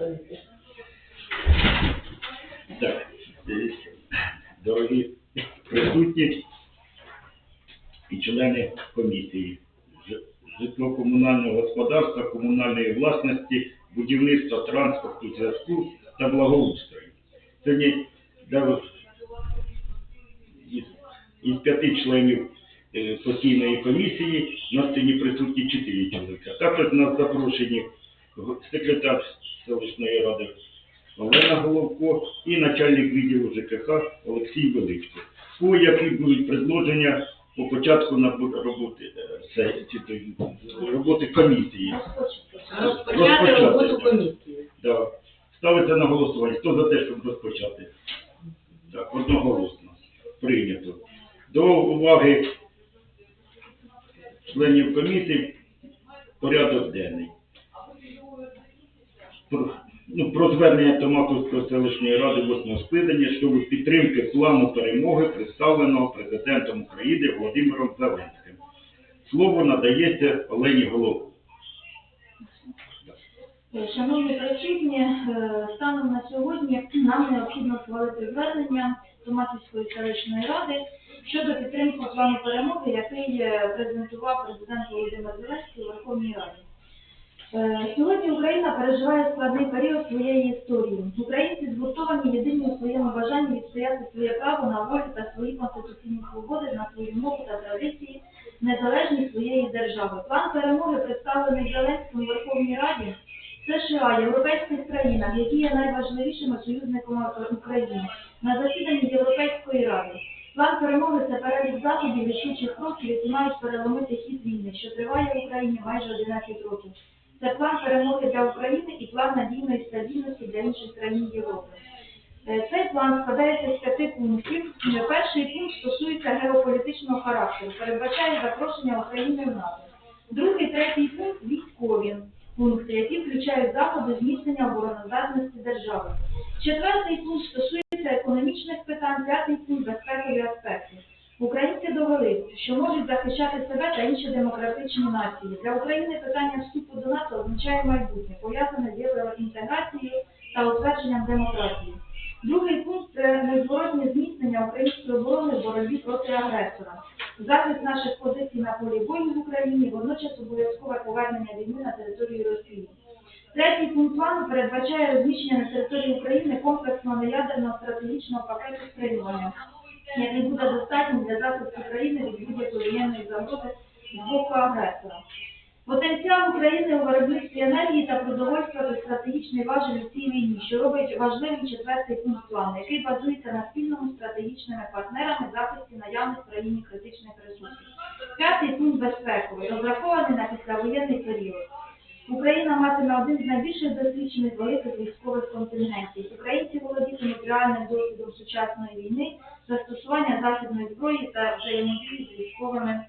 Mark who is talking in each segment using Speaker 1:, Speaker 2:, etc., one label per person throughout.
Speaker 1: комісії.
Speaker 2: Так, дорогі присутні і члени комісії Ж- житлово-комунального господарства, комунальної власності, будівництва, транспорту, зв'язку та благоустрою. Сьогодні із, із п'яти членів е, постійної комісії на сцені присутні чотири чоловіка. Також нас запрошені секретар селищної ради Олена Головко і начальник відділу ЖКХ Олексій Величко. По які будуть предложення по початку роботи, е, роботи комісії.
Speaker 1: Розпочати роботу
Speaker 2: так.
Speaker 1: комісії.
Speaker 2: Да. Ставиться на голосування. Хто за те, щоб розпочати? Так, одноголосно. Прийнято. До уваги членів комісії порядок денний. Про, ну, про звернення Томаковської селищної ради 8 скликання щодо підтримки плану перемоги, представленого президентом України Володимиром Зеленським. Слово надається Олені Голову.
Speaker 3: Шановні присутні, е, станом на сьогодні нам необхідно схвалити звернення Томатівської селищної ради щодо підтримки плану перемоги, який е, презентував президент Володимир Зеленський у Верховній Раді. Е, Сьогодні Україна переживає складний період своєї історії. Українці згуртовані єдині у своєму бажанні відстояти своє право на волю та свої конституційні свободи, на свою мову та традиції, незалежність своєї держави. План перемоги представлений Зеленським у Верховній Раді. США, європейських країнах, які є найважливішими союзниками України, на засіданні Європейської ради. План перемоги це перелік заходів рішучих кроків, які мають переломити хід війни, що триває в Україні майже 11 років. Це план перемоги для України і план надійної стабільності для інших країн Європи. Е, Цей план складається з п'яти пунктів. Е, Перший пункт стосується геополітичного характеру, передбачає запрошення України в НАТО. Другий, третій пункт військові пункти, які включають заходи зміцнення обороноздатності держави. Четвертий пункт стосується економічних питань, п'ятий пункт безпекові аспекти. Українці довели, що можуть захищати себе та інші демократичні нації. Для України питання вступу до НАТО означає майбутнє, пов'язане з євроінтеграцією та утвердженням демократії. Другий пункт це незворотне зміцнення української оборони в боротьбі проти агресора, захист наших позицій на полі бою в Україні, водночас обов'язкове повернення війни на територію Росії. Третій пункт плану передбачає розміщення на території України комплексного неядерного стратегічного пакету стримування, який буде достатнім для захисту країни від будь-якої воєнної загрози з боку агресора. Потенціал України у виробництві енергії та продовольства це стратегічний важель у цій війні, що робить важливим четвертий пункт плану, який базується на спільному стратегічними партнерами захисті наявних в країні критичних ресурсів. П'ятий пункт безпековий, розрахований на післявоєнний період. Україна матиме один з найбільших досвідчених великих військових контингентів. Українці володітимуть реальним досвідом сучасної війни, застосування західної зброї та взаємодії з військовими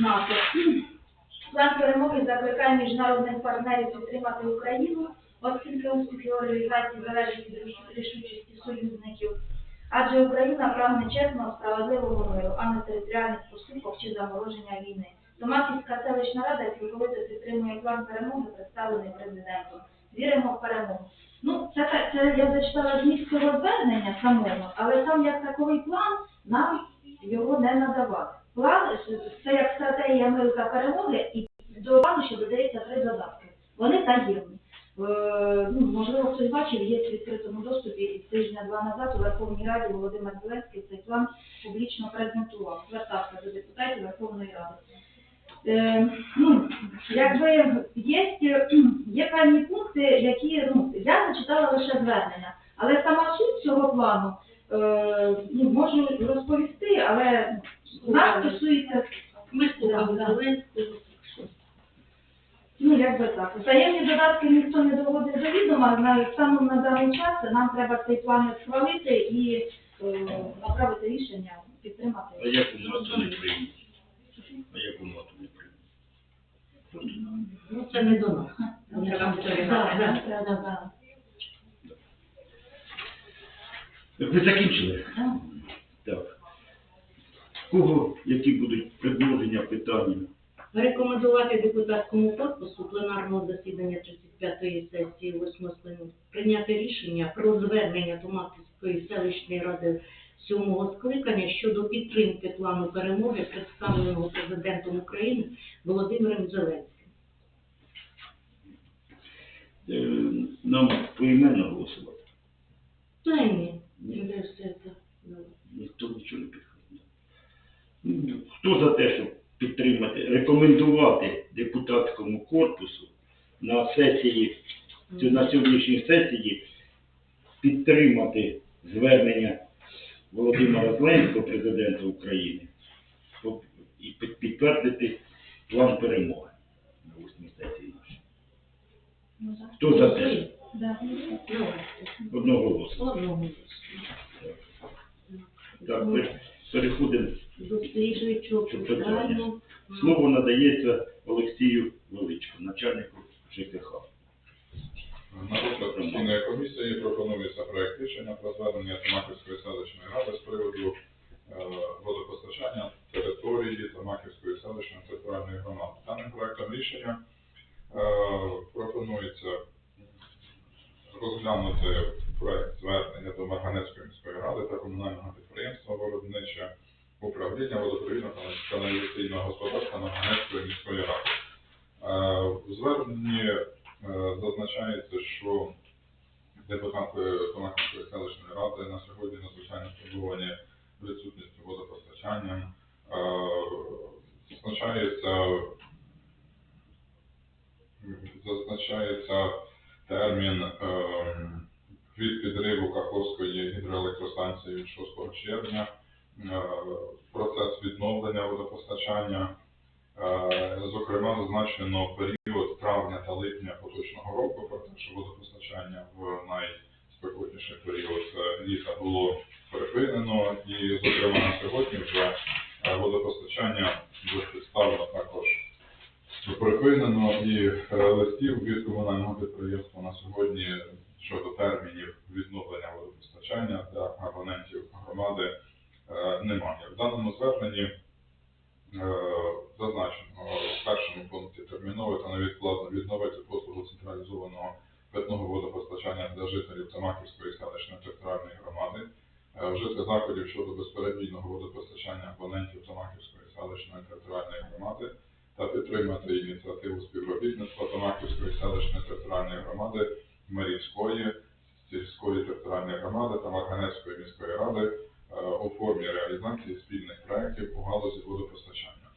Speaker 3: НАТО. План перемоги закликає міжнародних партнерів підтримати Україну, оскільки успіхи реалізації залежать від рішучості союзників. Адже Україна прагне чесного, справедливого миру, а не територіальних поступок чи замороження війни. Томатівська селищна рада цілковито підтримує план перемоги, представлений президентом. Віримо в перемогу. Ну, це, це я зачитала зміст цього звернення самого, але сам як таковий план нам його не надавали. План це як стратегія миру та перемоги, і до плану ще додається три додатки. Вони таємні. Е, ну, можливо, хтось бачив, є в відкритому доступі тижня-два назад у Верховній Раді Володимир Зеленський цей план публічно презентував, звертався до депутатів Верховної Ради. Е, ну, якби є, є певні пункти, які ну, я зачитала лише звернення, але сама суть цього плану е, ну, можу розповісти, але нас стосується
Speaker 1: Ми слухали.
Speaker 3: Ну, як би так. Таємні додатки ніхто не доводить до відома, на станом на даний час нам треба цей план схвалити і е, направити рішення,
Speaker 2: А
Speaker 3: підтримати.
Speaker 2: як у НАТО не приймуть? А як у приймуть?
Speaker 1: Ну, це не до нас.
Speaker 3: Да.
Speaker 2: Ви закінчили? Так. Кого які будуть предложення, питання?
Speaker 1: Рекомендувати депутатському корпусу пленарного засідання 35-ї сесії 8 скликання прийняти рішення про звернення Томаківської селищної ради 7 скликання щодо підтримки плану перемоги, представленого президентом України Володимиром Зеленським.
Speaker 2: Е, Нам поіменно голосувати.
Speaker 1: Та ні,
Speaker 2: Ні.
Speaker 1: де все це.
Speaker 2: Ніхто нічого не підходить. Ну, Хто за те, щоб підтримати, рекомендувати депутатському корпусу на сесії, на сьогоднішній сесії підтримати звернення Володимира Зеленського, президента України, і підтвердити план перемоги на восьмій сесії нашій.
Speaker 3: Ну.
Speaker 2: Хто за те?
Speaker 1: Одного.
Speaker 2: Так, пер- переходимо.
Speaker 1: До
Speaker 2: питання? Слово надається Олексію Величку, начальнику ЖКХ.
Speaker 4: На розгляд постійної комісії пропонується проект рішення про звернення Томаківської селищної ради з приводу е, водопостачання території Томаківської селищної територіальної громади. Даним проектом рішення е, пропонується розглянути проект звернення до Марганецької міської ради та комунального підприємства виробниче управління водопровідного каналізаційного господарства Марганецької міської ради. Е, е, зазначається, що депутати Томаківської селищної ради на сьогодні надзвичайно стурбовані відсутністю водопостачання. Е, Зазначається, зазначається термін е, від підриву Каховської гідроелектростанції від 6 червня, е, процес відновлення водопостачання. Е, Зокрема, зазначено період липня поточного року, про те, що водопостачання в найспекотніший період е, літа було припинено, і, зокрема, на сьогодні вже е, водопостачання безпідставно також припинено, і е, листів від комунального підприємства на сьогодні щодо термінів відновлення водопостачання для абонентів громади немає. В даному зверненні зазначено в першому пункті терміново та невідкладно відновити послугу централізованого питного водопостачання для жителів Тамаківської селищної територіальної громади, е, вжити заходів щодо безперебійного водопостачання абонентів Тамаківської селищної територіальної громади та підтримати ініціативу співробітництва Тамаківської селищної територіальної громади, Марівської, сільської територіальної громади та Марганецької міської ради е, у формі реалізації спільних проєктів у галузі водопостачання.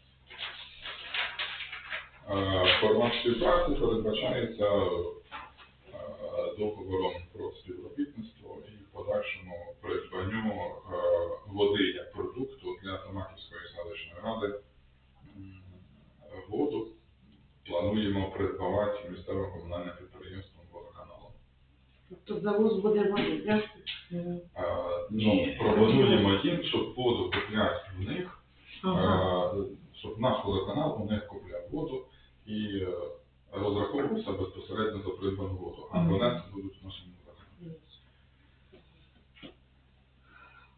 Speaker 4: Е, Формат співпраці передбачається е, договором про співробітництво і подальшому придбанню е, води як продукту для Тамаківської селищної ради. Воду плануємо придбавати місцевим комунальним підприємством водоканалом.
Speaker 1: Тобто завоз буде так?
Speaker 4: Е, Ну, пропонуємо їм, щоб воду купляти в них,
Speaker 1: Ага.
Speaker 4: Е, щоб наш водоканал у них купляв воду і е, розраховувався безпосередньо за придбану воду. А
Speaker 1: Мгм.
Speaker 4: абоненти будуть в нашому водоканалі.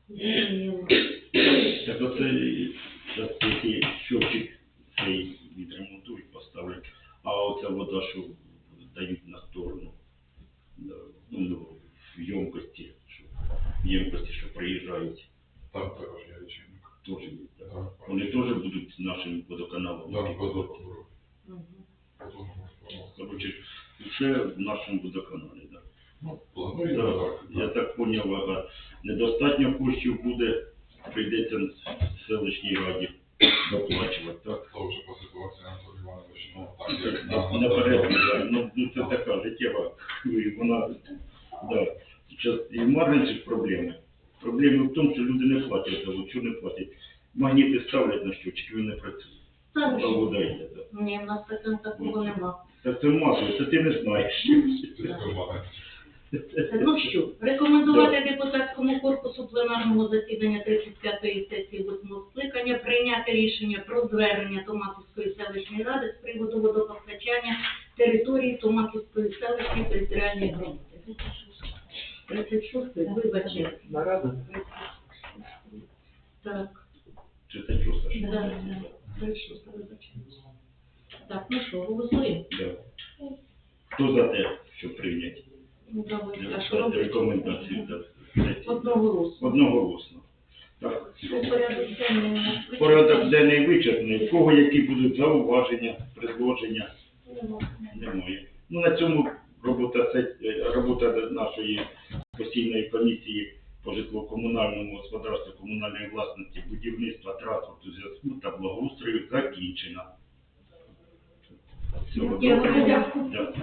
Speaker 1: Зрозуміло.
Speaker 2: Так оце зараз тільки щовчик цей відремонтують, поставлять, а оця вода, що дають на сторону, да, ну, в ємкості, що, в ємкості, що приїжджають,
Speaker 4: Там також є лічильник.
Speaker 2: Теж так?
Speaker 4: Так,
Speaker 2: Вони теж будуть нашим водоканалом.
Speaker 4: Договору.
Speaker 2: Короче, ще в нашому водоканалі, так.
Speaker 4: Ну,
Speaker 2: Да,
Speaker 4: так.
Speaker 2: я так поняв, ага. недостатньо коштів буде, прийдеться селищній раді доплачувати, так?
Speaker 4: То вже по ситуації Анатолій Іванович, ну так як на
Speaker 2: Наперед, ну, ну це така життєва, вона, да. Зараз і в платять, що не платять. Магніти ставлять на щочки, вони не працюють.
Speaker 1: Так,
Speaker 2: А вода йде, так.
Speaker 1: ні, в нас такого такого нема.
Speaker 2: Та це масло, це ти не знаєш.
Speaker 1: Ну що, рекомендувати депутатському корпусу пленарного засідання 35-ї сесії 8 скликання прийняти рішення про звернення Томаківської селищної ради з приводу водопостачання території Томаківської селищної територіальної громади. 36 вибачте.
Speaker 5: Нарада.
Speaker 1: Так,
Speaker 2: Чи Саша?
Speaker 1: да, да. 36 вибачте. Так, ну що, голосуємо?
Speaker 2: Да. Хто за те, щоб прийняти
Speaker 1: Ну, давайте, а що робити?
Speaker 2: рекомендацію? да.
Speaker 1: Одноголосно.
Speaker 2: Одноголосно. Так.
Speaker 1: Порядок денний у нас
Speaker 2: Порядок денний вичерпний. В кого які будуть зауваження, предложення? Немає. Ну, на цьому робота, се- е, робота нашої постійної комісії по житлово-комунальному господарству, комунальної власності, будівництва, транспорту, зв'язку та благоустрою закінчена. Всього доброго.
Speaker 1: дякую.